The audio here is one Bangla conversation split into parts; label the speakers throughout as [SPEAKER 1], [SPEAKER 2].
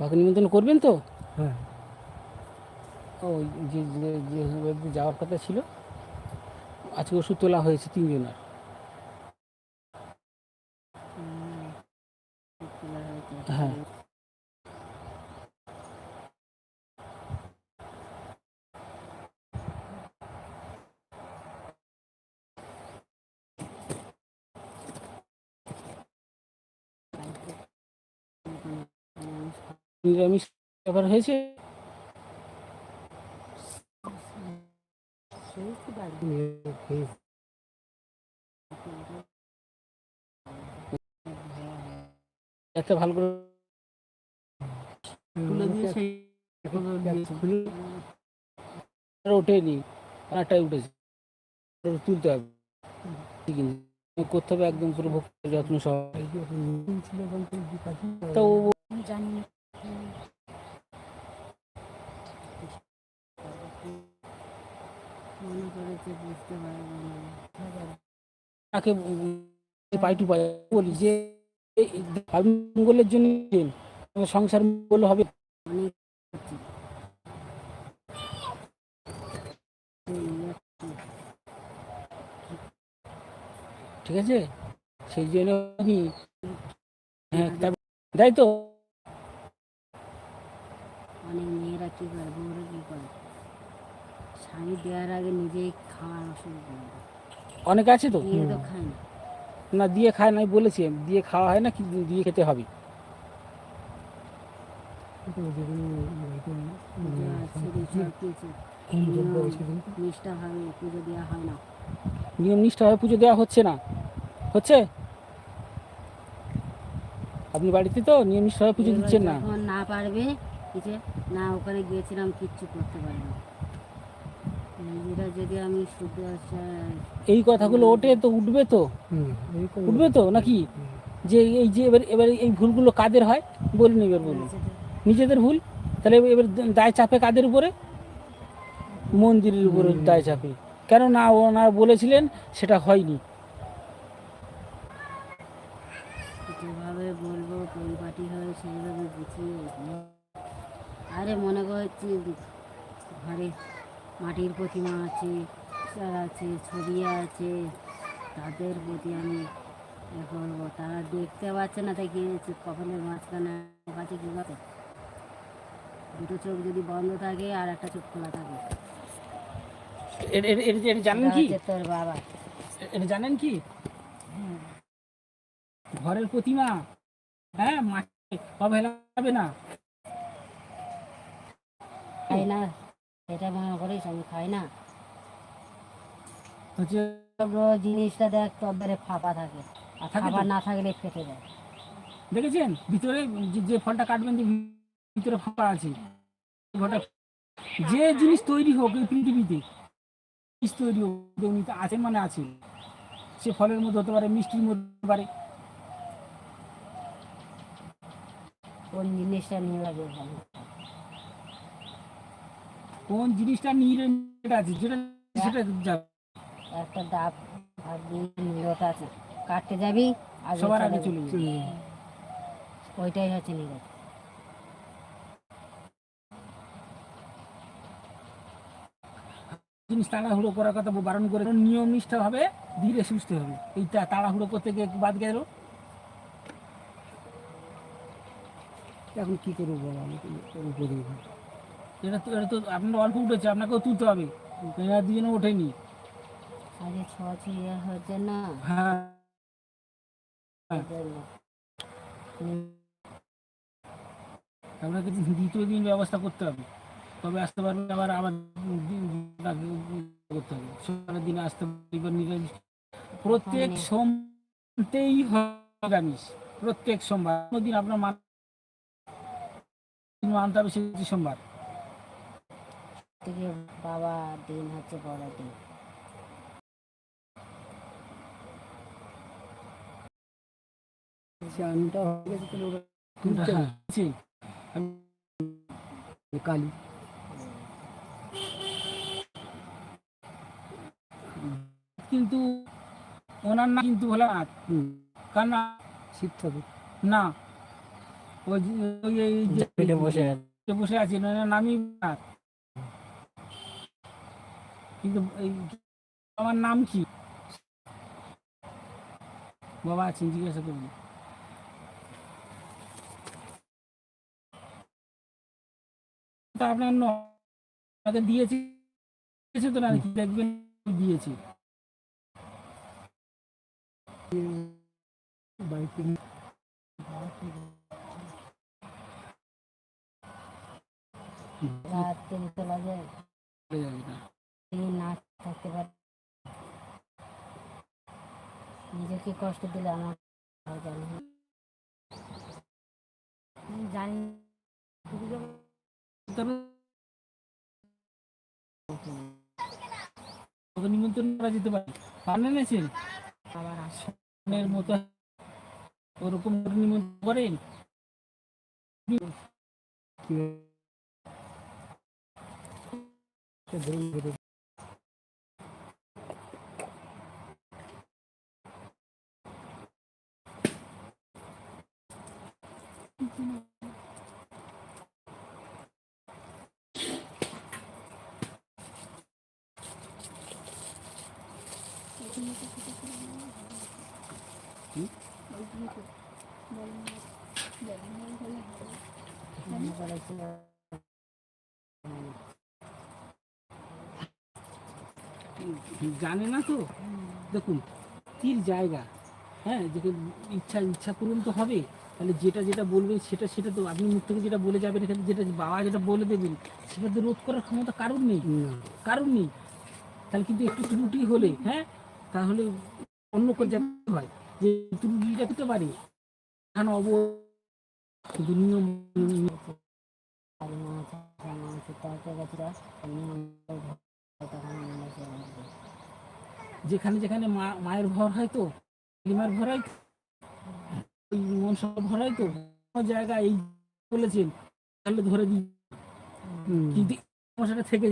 [SPEAKER 1] কাউকে নিমন্ত্রণ করবেন তো?
[SPEAKER 2] হ্যাঁ।
[SPEAKER 1] ওই যে যে- যাওয়ার কথা ছিল আজকে ওষুধ তোলা হয়েছে তিনজনের। হ্যাঁ। নিরামিষ ব্যাপার হয়েছে? একটা ভালো করে ওঠেনি আটটায় উঠেছে। তুলতে হবে। ঠিক করতে হবে একদম পুরো ভক্তি যত্ন সহ তো ও
[SPEAKER 3] জানি মনে করেছে বুঝতে পারব
[SPEAKER 1] তাকে পাই টু পাই বলি যে মঙ্গলের জন্য সংসার মঙ্গল হবে।
[SPEAKER 3] অনেক
[SPEAKER 1] ঠিক আছে? সেই জন্য হ্যাঁ তাই তো।
[SPEAKER 3] অনেক মেয়েরা কি করে বউরা কি করে? স্বামী দেওয়ার আগে নিজেই খাওয়া শুরু করে।
[SPEAKER 1] অনেক আছে তো?
[SPEAKER 3] দিয়ে তো খায় না।
[SPEAKER 1] না দিয়ে খায় নাই বলেছি দিয়ে খাওয়া হয় না কি দিয়ে খেতে হবে।
[SPEAKER 3] নিষ্ঠা
[SPEAKER 1] নিয়ম নিষ্ঠাভাবে পুজো দেওয়া হচ্ছে না। হচ্ছে? আপনি বাড়িতে তো নিয়ম নিষ্ঠাভাবে পুজো দিচ্ছেন না।
[SPEAKER 3] না পারবে কিছু না ওখানে গিয়েছিলাম কিচ্ছু করতে পারি না নিজেরা যদি আমি
[SPEAKER 1] এই কথাগুলো ওঠে তো উঠবে তো? উঠবে তো নাকি? যে এই যে এবার এবার এই ভুলগুলো কাদের হয় বলুন এবার বলুন নিজেদের। ভুল? তাহলে এবার দায় চাপে কাদের উপরে? মন্দিরের উপরে দায় চাপে। কেন না ওনারা বলেছিলেন সেটা হয়নি।
[SPEAKER 3] আরে মনে করছি ঘরে মাটির প্রতিমা আছে আছে ছবি আছে তাদের প্রতি আমি এ করব। তারা দেখতে পাচ্ছে না তাই গিয়েছে কপালের মাঝখানে কাছে কি করে দুটো চোখ যদি বন্ধ থাকে আর একটা চোখ খোলা থাকে।
[SPEAKER 1] এটা জানেন কি?
[SPEAKER 3] হচ্ছে তোর বাবা।
[SPEAKER 1] এটা জানেন কি? ঘরের প্রতিমা হ্যাঁ মাঠে অবহেলা হবে না।
[SPEAKER 3] খাই না সেটা মনে করিস আমি খাই না। জিনিসটা দেখ তবে ফাঁপা থাকে আর খাবার না থাকলে ফেটে যায়।
[SPEAKER 1] দেখেছেন? ভিতরে যে- ফলটা কাটবেন যে ভিতরে ফাঁকা আছে যে জিনিস তৈরি হোক এই পৃথিবীতে জিনিস তৈরি হোক উনি তো আছেন মানে আছে সে ফলের মধ্যে হতে পারে মিষ্টির মধ্যে হতে পারে।
[SPEAKER 3] কোন জিনিসটা নিয়ে লাগে?
[SPEAKER 1] কোন জিনিসটা যেটা আছে? যেটা সেটা যাবে
[SPEAKER 3] একটা ডাব আছে। কাটতে যাবি
[SPEAKER 1] সবার আগে চলে
[SPEAKER 3] যাবে। ওইটাই হচ্ছে নীরত
[SPEAKER 1] জিনিস তাড়াহুড়ো করার কথা বারণ করে। নিয়ম নিষ্ঠা ভাবে ধীরে সুস্থ হবে। এইটা তাড়াহুড়ো করতে গিয়ে বাদ গেল।
[SPEAKER 2] এখন কি করব বলো? আমি উপরে
[SPEAKER 1] এটা তো এটা তো আপনার অল্প উঠেছে আপনাকেও তুলতে হবে। এরা দুজনে ওঠেনি।
[SPEAKER 3] আগে ছ ইয়ে হচ্ছে না।
[SPEAKER 1] হ্যাঁ। আপনাকে দ্বিতীয় দিন ব্যবস্থা করতে হবে। তবে আসতে পারবে আবার আবার দিন- করতে হবে। সোমবারের দিনে আসতে পারবে নিরামিষ প্রত্যেক
[SPEAKER 3] ওখানে-
[SPEAKER 1] সোমতেই হয় নিরামিষ প্রত্যেক সোমবার। দিন আপনার মান মানতে হবে সেই সোমবার।
[SPEAKER 3] থেকে বাবা দিন হচ্ছে বড় দিন।
[SPEAKER 2] হয়ে কালি।
[SPEAKER 1] কিন্তু ওনার নাম কিন্তু
[SPEAKER 2] হুম।
[SPEAKER 1] কারণ
[SPEAKER 2] শিব ঠাকুর।
[SPEAKER 1] না। ওই যে- ওই এই যে
[SPEAKER 2] পেটে বসে আছে।
[SPEAKER 1] বসে আছে না নামি না। কিন্তু আমার নাম কি? বাবা আছেন জিজ্ঞাসা করুন। আপনার ন দিয়েছি দিয়েছে তো না কি দেখবেন? দিয়েছি।
[SPEAKER 3] চলা
[SPEAKER 1] যাবে না।
[SPEAKER 3] না থাকতে পারে। নিজেকে কষ্ট দিলে আমার জানি জানি
[SPEAKER 1] নিমন্ত্রণ করা যেতে পারে? পারেন আছেন
[SPEAKER 3] আবার আসে।
[SPEAKER 1] এর মতো ওরকম নিমন্ত্রণ করেন
[SPEAKER 2] ধরুন ধরুন
[SPEAKER 3] মনে করেছে
[SPEAKER 1] জানে না তো? দেখুন তীর জায়গা। হ্যাঁ যে ইচ্ছা ইচ্ছা পূরণ তো হবে তাহলে যেটা যেটা বলবেন সেটা সেটা তো আপনি মুখ থেকে যেটা বলে যাবেন এখানে যেটা বাবা যেটা বলে দেবেন সেটা তো রোধ করার ক্ষমতা কারণ নেই?
[SPEAKER 2] না।
[SPEAKER 1] কারণ নেই? তাহলে কিন্তু একটু ত্রুটি হলে হ্যাঁ? তাহলে অন্য কোন জায়গায় হয় যে ত্রুটিটা করতে পারি। এখানে অব নিয়ম। যেখানে যেখানে মা মায়ের ভর হয় তো ভর হয় ওই মনসা হয় তো? কোনো জায়গায় এই বলেছেন তাহলে ধরে দিই। কিন্তু সমস্যাটা থেকে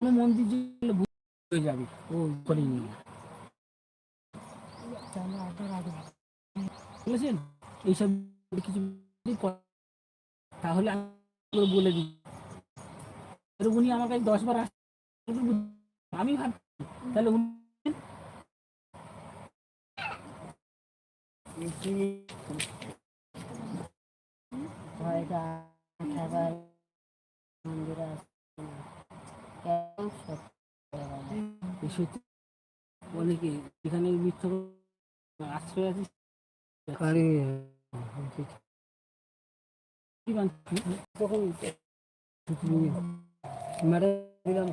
[SPEAKER 1] কোনো মন্দির ভুল হয়ে যাবে ও করে নিয়ে।
[SPEAKER 3] চলো আবার আগে
[SPEAKER 1] বুঝেছেন এইসব কিছু তাহলে আমি বলে দিই। উনি আমার কাছে দশ বার আসে আমি ভাবছি তাহলে উনি
[SPEAKER 3] হয়তো থাকার মন্দিরে আসছে না কেন সত্যি করে বলে?
[SPEAKER 1] এই সত্যি অনেকে এখানে মিথ্যা আশ্রয় আছে
[SPEAKER 2] তখন কি ম্যাডাম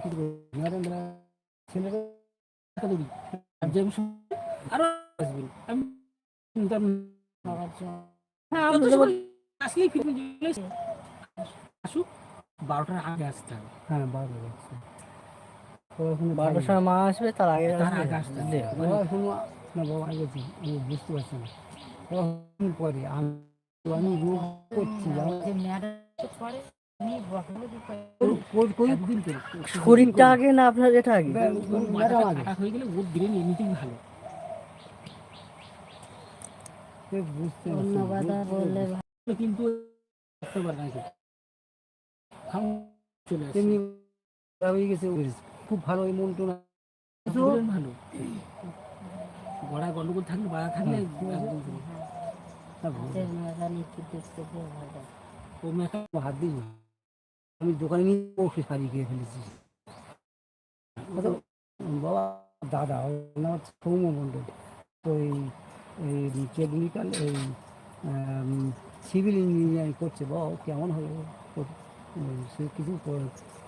[SPEAKER 2] ছেলেরা
[SPEAKER 1] আরও আসবেন আমি হ্যাঁ আসুক বারোটার
[SPEAKER 2] হ্যাঁ
[SPEAKER 4] বারোটার সময় মা আসবে তার আগে।
[SPEAKER 2] বাবা বুঝতে পারছি না পরে আমি
[SPEAKER 4] শরীরটা আগে না আপনার এটা আগে
[SPEAKER 1] হয়ে গেলে ভালো
[SPEAKER 2] সে বুঝতে
[SPEAKER 3] অন্য
[SPEAKER 2] পারছি না।
[SPEAKER 3] কথা বললে
[SPEAKER 1] কিন্তু বুঝতে পারে না কেউ। খাম চলে আসে
[SPEAKER 2] তেমনি খারাপ হয়ে গেছে খুব ভালো এই মনটা
[SPEAKER 1] ভালো। গড়ায় গন্ডগোল থাকলে বাধা থাকলে
[SPEAKER 2] ভালো।
[SPEAKER 1] ও মেকা
[SPEAKER 2] হাত দিই। আমি দোকানে নিয়ে ওষুধ সারিয়ে খেয়ে ফেলেছি। বাবা দাদা সৌম্য মণ্ডল। তো এই এই টেকনিক্যাল এই সিভিল ইঞ্জিনিয়ারিং করছে। ও কেমন হবে সে কিছু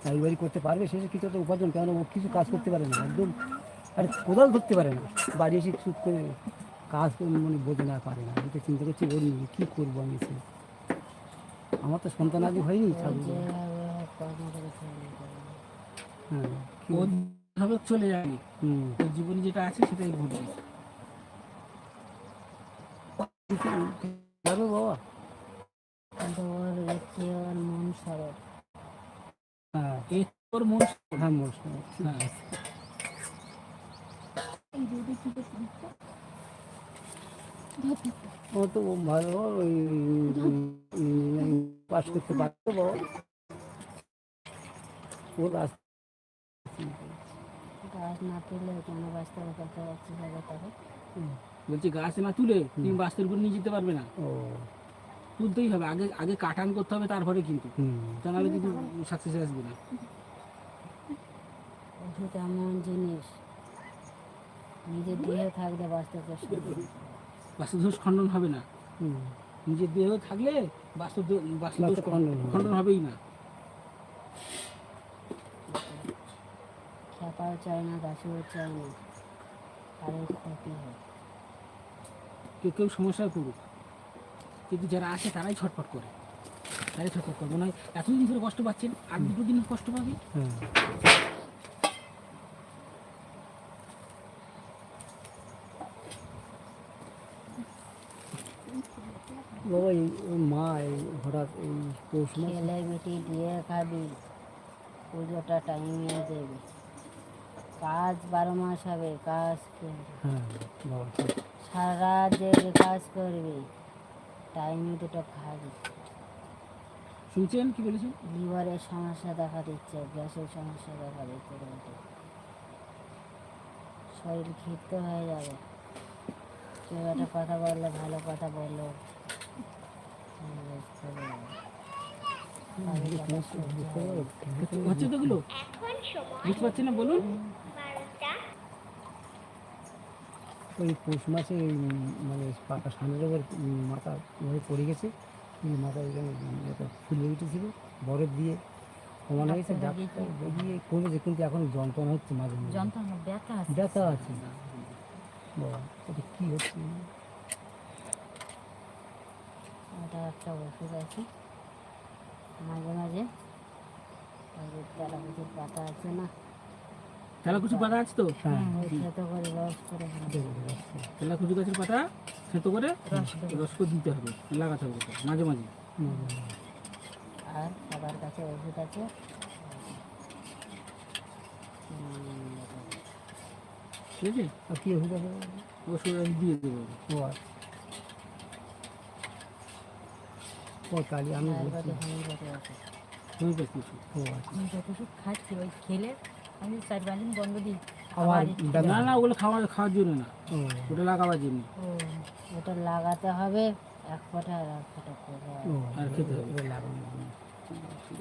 [SPEAKER 2] চাকরি করতে পারবে? সে কিছু একটা উপার্জন কেন ও কিছু কাজ করতে পারে না? একদম আর কোদাল ধরতে পারে না। বাড়ি এসে চুপ করে কাজ করে মানে বোঝে না পারে না। এটা চিন্তা করছি ওর নিয়ে কী করব আমি এসে? আমার তো সন্তান আদি হয়নি হ্যাঁ
[SPEAKER 1] চলে যাবে জীবনে যেটা আছে সেটাই ঘটবে
[SPEAKER 2] যাবে বাবা
[SPEAKER 3] ওর দেখছি ওর মন সরল
[SPEAKER 2] হ্যাঁ
[SPEAKER 1] এ তোর মন
[SPEAKER 2] হ্যাঁ মোর
[SPEAKER 1] হ্যাঁ
[SPEAKER 2] ও তো ভালো পাস করতে পারতো বাবা ও রাস্তা
[SPEAKER 3] গাছ না তুললে কেন বাস্তবে করতে যাবে তবে
[SPEAKER 1] বলছি গাছ না তুলে তুমি বাস্তুর উপর নিয়ে যেতে পারবে না।
[SPEAKER 2] ও।
[SPEAKER 1] তুলতেই হবে আগে আগে কাটান করতে হবে তারপরে কিন্তু।
[SPEAKER 2] হুম।
[SPEAKER 1] তা নাহলে কিন্তু সাকসেস আসবে না।
[SPEAKER 3] এমন জিনিস। নিজের দেহে থাকলে বাস্তব
[SPEAKER 1] বাস্তু দোষ খণ্ডন হবে না।
[SPEAKER 2] হুম।
[SPEAKER 1] নিজের দেহ থাকলে বাস্তু দো- বাস্তু দোষ
[SPEAKER 2] খণ্ডন
[SPEAKER 1] খণ্ডন হবেই না।
[SPEAKER 3] খেপাও চায় না দাসিও চায় না। তাদের ক্ষতি হয়।
[SPEAKER 1] কেউ কেউ সমস্যায় পড়ুক। কিন্তু যারা আসে তারাই ছটফট করে। তারাই ছটফট করে। মনে হয় এতদিন ধরে কষ্ট পাচ্ছেন আর দুটো দিন কষ্ট পাবে?
[SPEAKER 2] হ্যাঁ। বাবা এই ওই মা এই হঠাৎ এই পৌষ
[SPEAKER 3] ছেলে বেটি দিয়ে খাবি পুজোটা টাইমে দেবে। কাজ বারো মাস হবে কাজ
[SPEAKER 2] হ্যাঁ।
[SPEAKER 3] সারা রাত কাজ করবে। টাইমে দুটো খাবি
[SPEAKER 1] শুনছেন? কি বলেছেন?
[SPEAKER 3] লিভারের সমস্যা দেখা দিচ্ছে গ্যাসের সমস্যা দেখা দিচ্ছে। শরীর ক্ষিপ্ত হয়ে যাবে। কেউ একটা কথা বললে ভালো কথা বলল।
[SPEAKER 1] বুঝতে পারছি না বলুন।
[SPEAKER 2] ওই পৌষ মাসে ওই মানে পাকা সামনের ওপর মাথা হয়ে পড়ে গেছে। মাথা এখানে একটা ফুলে উঠেছিল বরফ দিয়ে। কমানো হয়েছে ডাক্তার বেরিয়ে কমেছে কিন্তু এখন যন্ত্রণা হচ্ছে মাঝে মাঝে।
[SPEAKER 3] যন্ত্রণা ব্যথা আছে।
[SPEAKER 2] ব্যথা আছে। বাবা এটা কী হচ্ছে?
[SPEAKER 3] এটা একটা ওষুধ আছে। মাঝে মাঝে। ওই তেলাকুচির পাতা আছে না।
[SPEAKER 1] তেলা কুচু পাতা আছে তো?
[SPEAKER 2] হ্যাঁ।
[SPEAKER 3] ওই খেতে করে রস করে খাবে।
[SPEAKER 1] তেলা কুচু গাছের পাতা সেতো করে
[SPEAKER 3] রস
[SPEAKER 1] করে। দিতে হবে লাগাতে হবে মাঝে মাঝে।
[SPEAKER 3] আর সবার কাছে ওষুধ আছে।
[SPEAKER 1] ঠিক আছে?
[SPEAKER 2] আর কী ওষুধ আছে?
[SPEAKER 1] ওষুধ আমি দিয়ে দেবো।
[SPEAKER 2] ও আচ্ছা। ও তাহলে আমি
[SPEAKER 3] হোমিওপ্যাথি
[SPEAKER 1] ওষুধ।
[SPEAKER 2] ও আচ্ছা।
[SPEAKER 5] যত ওষুধ খাচ্ছি ওই খেলে আমি চার পাঁচ দিন বন্ধ দিই
[SPEAKER 2] আবার
[SPEAKER 1] না না ওগুলো খাওয়ার খাওয়ার জন্য না। ওটা লাগাবার জন্য।
[SPEAKER 3] ওটা লাগাতে হবে এক ফোঁটা আর এক ফোঁটা করে।
[SPEAKER 1] আর খেতে হবে।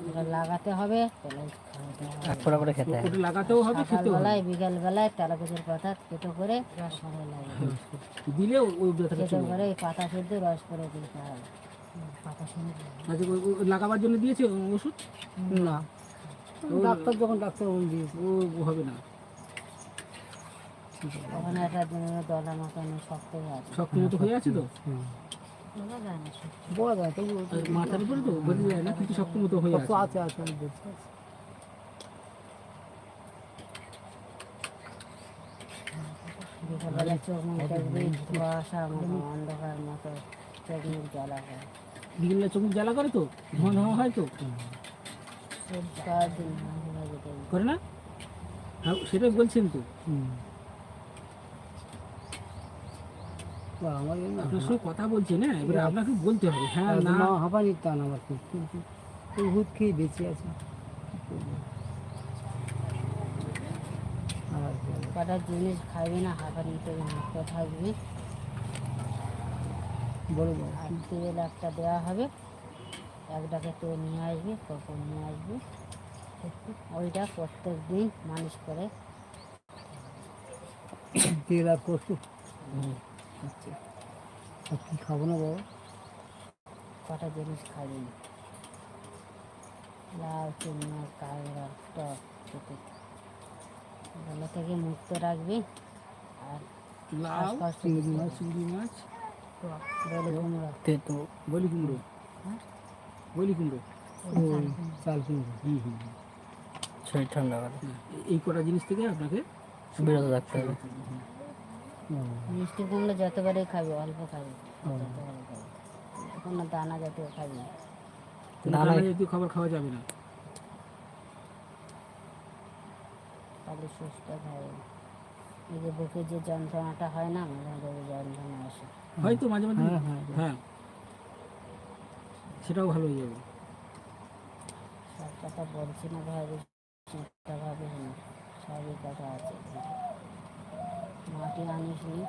[SPEAKER 3] ওটা লাগাতে হবে তাহলে খাওয়াতে হবে।
[SPEAKER 4] এক ফোঁটা করে খেতে
[SPEAKER 1] ওটা লাগাতেও হবে খেতেও হবে।
[SPEAKER 3] তেলাকুচের পাতা কেটো করে রস করে লাগে।
[SPEAKER 1] দিলে ওই
[SPEAKER 3] করে পাতা শুদ্ধ রস করে দিতে হবে
[SPEAKER 5] পাতা শুনে
[SPEAKER 1] আচ্ছা লাগাবার জন্য দিয়েছে ওষুধ?
[SPEAKER 2] না। ডাক্তার যখন ডাক্তার ওরকম দিয়েছে
[SPEAKER 1] ও হবে না।
[SPEAKER 3] ওখানে একটা দিনের দলা মতন শক্ত হয়ে আছে।
[SPEAKER 1] শক্ত মতো হয়ে আছে তো?
[SPEAKER 5] বলা যায় না সত্যি
[SPEAKER 2] বোঝা যায় তবু
[SPEAKER 1] মাথার উপরে তো বোঝা যায় না কিন্তু শক্ত মতো হয়ে আছে।
[SPEAKER 2] আছে আছে আমি বলছি
[SPEAKER 3] বিকালবেলা চোখ মুখ দেখবি কুয়াশা মতো অন্ধকার মতো চোখ মুখ জ্বালা
[SPEAKER 1] বিকেলে চোখ মুখ জ্বালা করে তো ধোঁয়া ধোঁয়া হয় তো
[SPEAKER 3] সারাদিন মাঝে মাঝে দেখবি
[SPEAKER 1] করে না? হ্যাঁ সেটাই বলছেন তো।
[SPEAKER 2] আমার
[SPEAKER 1] আপনার সঙ্গে কথা বলছে না? এবারে আপনাকে বলতে হবে। হ্যাঁ না
[SPEAKER 2] মা হাঁপানির টান আমার খুব। কিন্তু ওই খেয়ে বেঁচে আছে।
[SPEAKER 3] কটা জিনিস খাবি না হাঁপানি থেকে মুক্ত থাকবি
[SPEAKER 2] বলো বাবা,
[SPEAKER 3] আর তেল একটা দেওয়া হবে। একটাকে তো নিয়ে আসবি কখন নিয়ে আসবি। ওইটা প্রত্যেক দিন মানুষ করে।
[SPEAKER 2] তেল আচ্ছা কি খাব না বাবা?
[SPEAKER 3] কটা জিনিস খাবি? না লাউ চিংড়ি কাঁকড়া টক খেতে থেকে মুক্ত রাখবি। আর শ্বাসকষ্ট
[SPEAKER 1] চিংড়ি মাছ চিংড়ি মাছ
[SPEAKER 3] বলে কুমড়ো।
[SPEAKER 4] তেতো
[SPEAKER 1] বলি কুমড়ো।
[SPEAKER 3] হ্যাঁ?
[SPEAKER 1] বলি কুমড়ো?
[SPEAKER 2] চাল
[SPEAKER 1] হুম হুম।
[SPEAKER 4] শরীর ঠান্ডা করে।
[SPEAKER 1] এই কটা জিনিস থেকে আপনাকে
[SPEAKER 4] বিরত থাকতে হবে।
[SPEAKER 3] মিষ্টি কুমড়ো যতবারই খাবি অল্প খাবি কোনো দানা জাতীয় খাবি না।
[SPEAKER 4] দানা-
[SPEAKER 1] দানা জাতীয় খাবার খাওয়া যাবে না।
[SPEAKER 3] তাহলে সুস্থ খাবি। এই যে বুকে যে যন্ত্রণাটা হয় না মাঝে মাঝে যন্ত্রণা আসে।
[SPEAKER 1] হয়তো মাঝে মাঝে
[SPEAKER 2] হ্যাঁ, হ্যাঁ।
[SPEAKER 1] হ্যাঁ। সেটাও ভালো হয়ে যাবে।
[SPEAKER 3] সব কথা বলছি না ভাবে চিন্তা ভাবে সবই কথা আছে। মাটি আনিস নি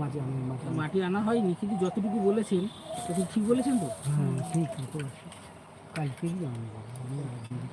[SPEAKER 2] মাঝে আমি
[SPEAKER 1] মাটি আনা হয়নি কিন্তু যতটুকু বলেছেন ততটুকু ঠিক বলেছেন তো?
[SPEAKER 2] হ্যাঁ ঠিক আছে কালকেই আমি
[SPEAKER 3] আমরা অনেক